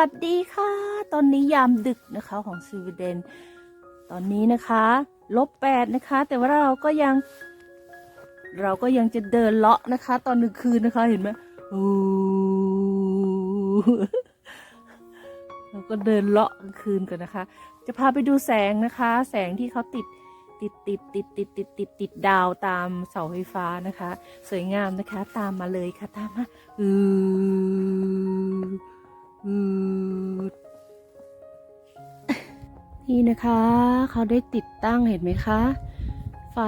วัสดีค่ะ ตอนนี้ยามดึกนะคะของสวีเดน ตอนนี้นะคะลบแปดนะคะ แต่ว่าเราก็ยัง เราก็ยังจะเดินเลาะนะคะ ตอนกลางคืนนะคะเห็นไหมอู้เราก็เดินเลาะกลางคืนกันนะคะ จะพาไปดูแสงนะคะ แสงที่เขาติดติดติดติดติดติดติดติดดาวตามเสาไฟฟ้านะคะ สวยงามนะคะ ตามมาเลยค่ะตามมาอือ นี่นะคะ เขาได้ติดตั้งเห็นไหมคะ ไฟ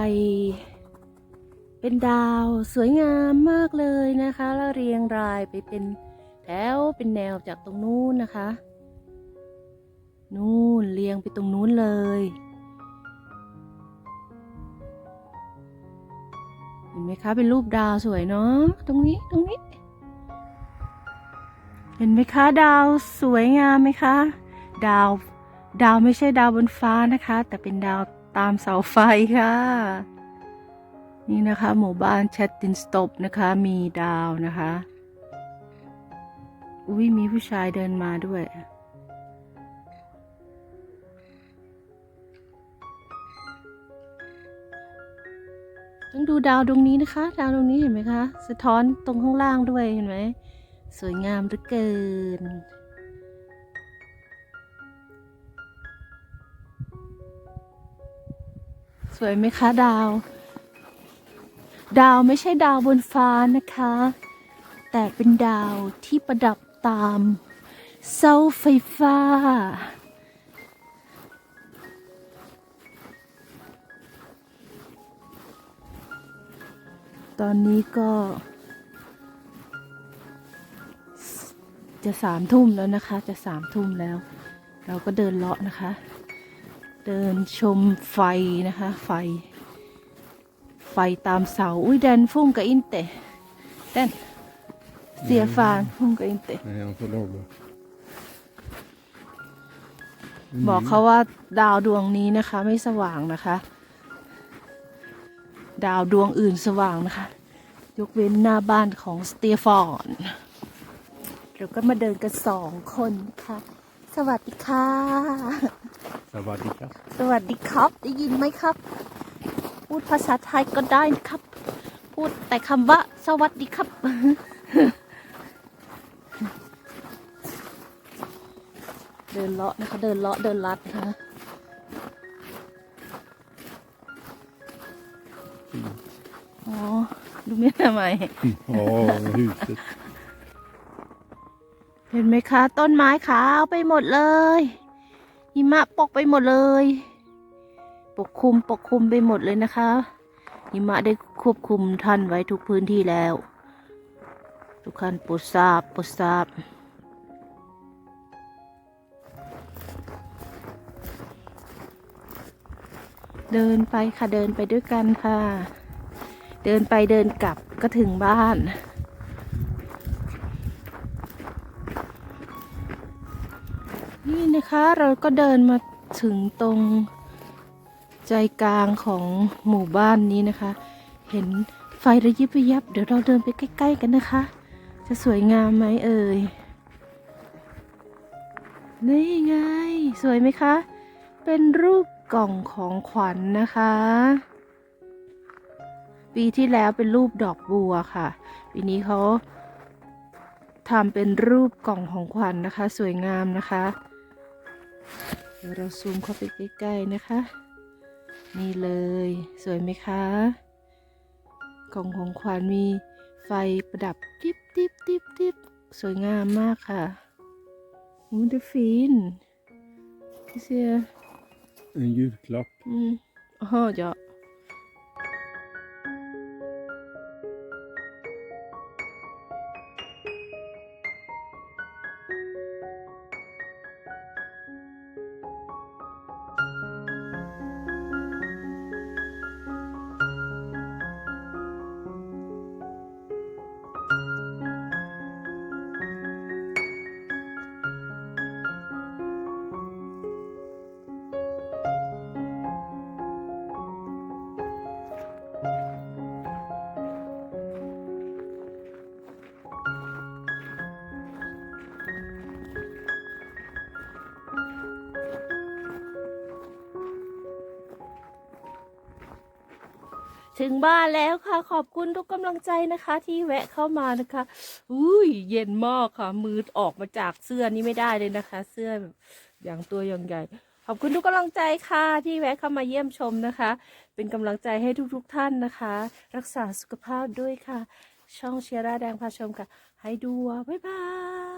เป็นดาวสวยงามมากเลยนะคะ แล้วเรียงรายไปเป็นแถวเป็นแนวจากตรงนู้นนะคะ นู่นเรียงไปตรงนู้นเลยเห็นไหมคะ เป็นรูปดาวสวยเนาะตรงนี้ตรงนี้ เห็นไหมคะดาวสวยงามไหมคะ ดาวดาวไม่ใช่ดาวบนฟ้านะคะ แต่เป็นดาวตามเสาไฟค่ะ นี่นะคะ หมู่บ้านแชตตินสตบนะคะมีดาวนะคะ อุ้ยมีผู้ชายเดินมาด้วยต้องดูดาวดวงนี้นะคะ ดาวดวงนี้เห็นไหมคะ สะท้อนตรงข้างล่างด้วยเห็นไหม สวยงามเหลือเกิน สวยไหมคะดาว ดาวไม่ใช่ดาวบนฟ้านะคะ แต่เป็นดาวที่ประดับตามเสาไฟฟ้า ตอนนี้ก็ จะสามทุ่มแล้วนะคะ จะสามทุ่มแล้ว เราก็เดินเลาะนะคะ เดินชมไฟนะคะ ไฟ ไฟตามเสา อุ้ยแดนฟุ้งกับอินเตแดนเสียฟานฟุ้งกับอินเต Nej, han får lov att... บอกเขาว่าดาวดวงนี้นะคะ ไม่สว่างนะคะ ดาวดวงอื่นสว่างนะคะ ยกเว้นหน้าบ้านของสเตียฟอน เราก็มาเดินกันสองคนค่ะ สวัสดีค่ะ Savadika. สวัสดีครับ ได้ยินไหมครับ พูดภาษาไทยก็ได้นะครับ พูดแต่คำว่า สวัสดีครับ เดินเลาะนะคะ เดินเลาะเดินลัดนะคะอ๋อ ดูไม่ทำไม Ja, huset. เห็นไหมคะ ต้นไม้ขาวไปหมดเลยหิมะปกไปหมดเลย ปกคลุมปกคลุมไปหมดเลยนะคะหิมะได้ควบคุมท่านไว้ทุกพื้นที่แล้ว ทุกท่านโปรดทราบโปรดทราบเดินไปค่ะเดินไปด้วยกันค่ะ เดินไปเดินกลับก็ถึงบ้าน เราก็เดินมาถึงตรงใจกลางของหมู่บ้านนี้นะคะ เห็นไฟระยิบระยับ เดี๋ยวเราเดินไปใกล้ ๆ กันนะคะ จะสวยงามไหมเอ่ย นี่ไง สวยไหมคะ เป็นรูปกล่องของขวัญนนะคะ ปีที่แล้วเป็นรูปดอกบัวค่ะ ปีนี้เขาทำเป็นรูปกล่องของขวัญนนะคะ สวยงามนะคะ เดี๋ยวเราซูมเข้าไปใกล้ๆนะคะ นี่เลย สวยไหมคะกล่องของขวัญมีไฟประดับติ๊บติ๊บติ๊บติ๊บสวยงามมากค่ะมูดฟินเสีย En julklapp. อืมอ๋อ ja ถึงบ้านแล้วค่ะ ขอบคุณทุกกำลังใจนะคะ ที่แวะเข้ามานะคะ อุ้ยเย็นมากค่ะ มือออกมาจากเสื้อนี่ไม่ได้เลยนะคะ เสื้ออย่างตัวอย่างใหญ่ ขอบคุณทุกกำลังใจค่ะที่แวะเข้ามาเยี่ยมชมนะคะ เป็นกำลังใจให้ทุกๆทท่านนะคะ รักษาสุขภาพด้วยค่ะ ช่องเชียร่าแดงพาชมค่ะ ให้ดูอะบ๊ายบาย